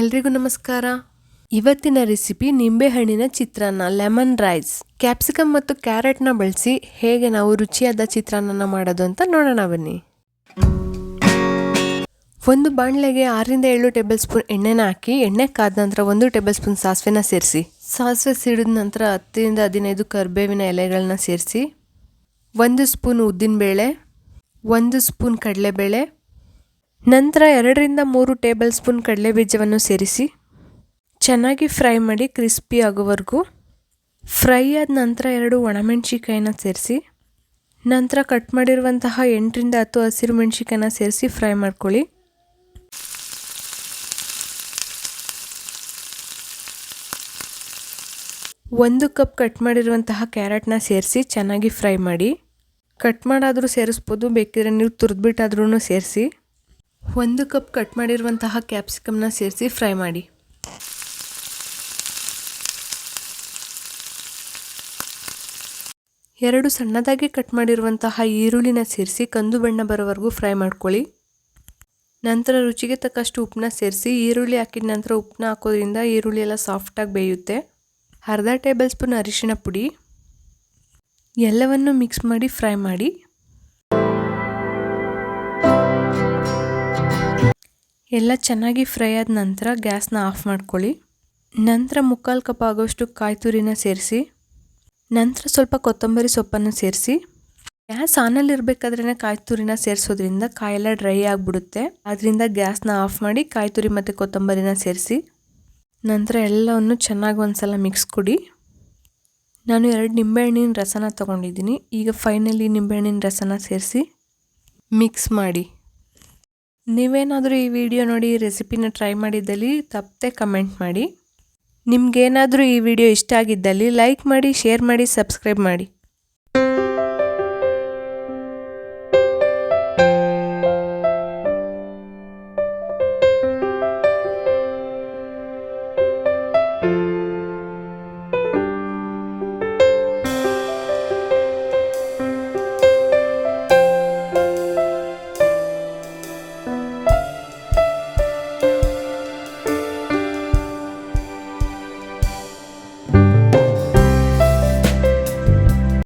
ಎಲ್ರಿಗೂ ನಮಸ್ಕಾರ. ಇವತ್ತಿನ ರೆಸಿಪಿ ನಿಂಬೆಹಣ್ಣಿನ ಚಿತ್ರಾನ್ನ, ಲೆಮನ್ ರೈಸ್. ಕ್ಯಾಪ್ಸಿಕಮ್ ಮತ್ತು ಕ್ಯಾರೆಟ್ನ ಬಳಸಿ ಹೇಗೆ ನಾವು ರುಚಿಯಾದ ಚಿತ್ರಾನ್ನ ಮಾಡೋದು ಅಂತ ನೋಡೋಣ ಬನ್ನಿ. ಒಂದು ಬಾಣಲೆಗೆ ಆರರಿಂದ ಏಳು ಟೇಬಲ್ ಸ್ಪೂನ್ ಎಣ್ಣೆನ ಹಾಕಿ, ಎಣ್ಣೆ ಕಾದ ನಂತರ ಒಂದು ಟೇಬಲ್ ಸ್ಪೂನ್ ಸಾಸಿವೆನ ಸೇರಿಸಿ. ಸಾಸಿವೆ ಸಿಡಿದ ನಂತರ ಹತ್ತರಿಂದ ಹದಿನೈದು ಕರಿಬೇವಿನ ಎಲೆಗಳನ್ನ ಸೇರಿಸಿ, ಒಂದು ಸ್ಪೂನ್ ಉದ್ದಿನಬೇಳೆ, ಒಂದು ಸ್ಪೂನ್ ಕಡಲೆಬೇಳೆ ನಂತರ ಎರಡರಿಂದ ಮೂರು ಟೇಬಲ್ ಸ್ಪೂನ್ ಕಡಲೆ ಬೀಜವನ್ನು ಸೇರಿಸಿ ಚೆನ್ನಾಗಿ ಫ್ರೈ ಮಾಡಿ ಕ್ರಿಸ್ಪಿ ಆಗೋವರೆಗೂ. ಫ್ರೈ ಆದ ನಂತರ ಎರಡು ಒಣಮೆಣ್ಸಿಕಾಯಿನ ಸೇರಿಸಿ, ನಂತರ ಕಟ್ ಮಾಡಿರುವಂತಹ ಎಂಟರಿಂದ ಹತ್ತು ಹಸಿರು ಮೆಣಸಿಕಾಯಿನ ಸೇರಿಸಿ ಫ್ರೈ ಮಾಡ್ಕೊಳ್ಳಿ. ಒಂದು ಕಪ್ ಕಟ್ ಮಾಡಿರುವಂತಹ ಕ್ಯಾರೆಟ್ನ ಸೇರಿಸಿ ಚೆನ್ನಾಗಿ ಫ್ರೈ ಮಾಡಿ, ಕಟ್ ಮಾಡಾದರೂ ಸೇರಿಸ್ಬೋದು, ಬೇಕಿದ್ರೆ ನೀವು ತುರಿದ್ಬಿಟ್ಟಾದ್ರೂ ಸೇರಿಸಿ. ಒಂದು ಕಪ್ ಕಟ್ ಮಾಡಿರುವಂತಹ ಕ್ಯಾಪ್ಸಿಕಮ್ನ ಸೇರಿಸಿ ಫ್ರೈ ಮಾಡಿ. ಎರಡು ಸಣ್ಣದಾಗಿ ಕಟ್ ಮಾಡಿರುವಂತಹ ಈರುಳ್ಳಿನ ಸೇರಿಸಿ ಕಂದು ಬಣ್ಣ ಬರೋವರೆಗೂ ಫ್ರೈ ಮಾಡ್ಕೊಳ್ಳಿ. ನಂತರ ರುಚಿಗೆ ತಕ್ಕಷ್ಟು ಉಪ್ಪನ್ನ ಸೇರಿಸಿ ಈರುಳ್ಳಿ ಹಾಕಿದ ನಂತರ ಉಪ್ಪನ್ನ ಹಾಕೋದ್ರಿಂದ ಈರುಳ್ಳಿ ಎಲ್ಲ ಸಾಫ್ಟಾಗಿ ಬೇಯುತ್ತೆ. ಅರ್ಧ ಟೇಬಲ್ ಸ್ಪೂನ್ ಅರಿಶಿಣ ಪುಡಿ. ಎಲ್ಲವನ್ನು ಮಿಕ್ಸ್ ಮಾಡಿ ಫ್ರೈ ಮಾಡಿ. ಎಲ್ಲ ಚೆನ್ನಾಗಿ ಫ್ರೈ ಆದ ನಂತರ ಗ್ಯಾಸ್ನ ಆಫ್ ಮಾಡ್ಕೊಳ್ಳಿ. ನಂತರ ಮುಕ್ಕಾಲು ಕಪ್ ಆಗೋಷ್ಟು ಕಾಯಿ ತುರಿನ ಸೇರಿಸಿ, ನಂತರ ಸ್ವಲ್ಪ ಕೊತ್ತಂಬರಿ ಸೊಪ್ಪನ್ನು ಸೇರಿಸಿ. ಗ್ಯಾಸ್ ಆನಲ್ಲಿ ಇರಬೇಕಾದ್ರೇ ಕಾಯಿ ತುರಿನ ಸೇರಿಸೋದ್ರಿಂದ ಕಾಯೆಲ್ಲ ಡ್ರೈ ಆಗಿಬಿಡುತ್ತೆ. ಅದರಿಂದ ಗ್ಯಾಸ್ನ ಆಫ್ ಮಾಡಿ ಕಾಯಿ ತುರಿ ಮತ್ತು ಕೊತ್ತಂಬರಿನ ಸೇರಿಸಿ, ನಂತರ ಎಲ್ಲವನ್ನು ಚೆನ್ನಾಗಿ ಒಂದ್ಸಲ ಮಿಕ್ಸ್ ಕೊಡಿ. ನಾನು ಎರಡು ನಿಂಬೆಹಣ್ಣಿನ ರಸನ ತೊಗೊಂಡಿದ್ದೀನಿ. ಈಗ ಫೈನಲಿ ನಿಂಬೆಹಣ್ಣಿನ ರಸನ ಸೇರಿಸಿ ಮಿಕ್ಸ್ ಮಾಡಿ. ನೀವೇನಾದರೂ ಈ ವಿಡಿಯೋ ನೋಡಿ ರೆಸಿಪಿನ ಟ್ರೈ ಮಾಡಿದ್ದಲ್ಲಿ ತಪ್ಪದೆ ಕಮೆಂಟ್ ಮಾಡಿ. ನಿಮಗೇನಾದರೂ ಈ ವಿಡಿಯೋ ಇಷ್ಟ ಆಗಿದ್ದಲ್ಲಿ ಲೈಕ್ ಮಾಡಿ, ಶೇರ್ ಮಾಡಿ, ಸಬ್ಸ್ಕ್ರೈಬ್ ಮಾಡಿ.